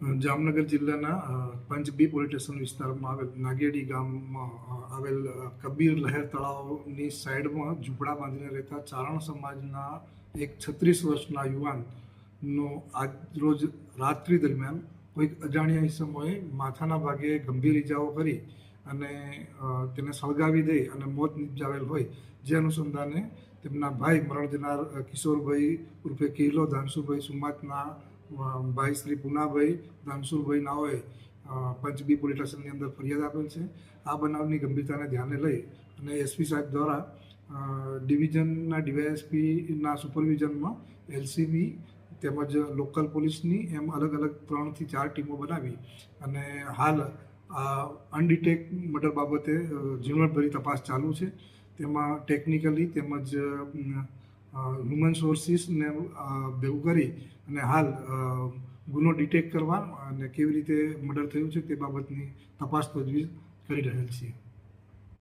જિલ્લાના અ, પંચબી police station વિસ્તારમાં આવેલ નાગેડી ગામમાં આવેલ કબીર લહેર તળાવની સાઈડમાં ઝૂંપડા બાંધીને રહેતા ચારણ સમાજના એક છત્રીસ વર્ષના યુવાનનો આજ રોજ રાત્રિ દરમિયાન કોઈક અજાણ્યા સમયે માથાના ભાગે ગંભીર ઇજાઓ કરી અને તેને સળગાવી દઈ અને મોત નિપજાવેલ હોય જે અનુસંધાને તેમના ભાઈ મરણ જનાર કિશોરભાઈ ઉર્ફે કિલો ધાનસુભાઈ સુમાતના ભાઈ શ્રી પુનાભાઈ, ધાનસુરભાઈ નાઓએ પંચબી પોલીસ સ્ટેશનની અંદર ફરિયાદ આપેલ છે. આ બનાવની ગંભીરતાને ધ્યાને લઈ અને એસપી સાહેબ દ્વારા ડિવિઝનના ડીવાયએસપીના સુપરવિઝનમાં એલસીબી તેમજ લોકલ પોલીસની એમ અલગ અલગ ત્રણથી ચાર ટીમો બનાવી અને હાલ આ અનડિટેક મર્ડર બાબતે ઝીણવટભરી તપાસ ચાલુ છે. તેમાં ટેકનિકલી તેમજ હ્યુમન સોર્સિસને ભેગું કરી અને હાલ ગુનો ડિટેક્ટ કરવા અને કેવી રીતે મર્ડર થયું છે તે બાબતની તપાસ તજવીજ કરી રહેલ છીએ.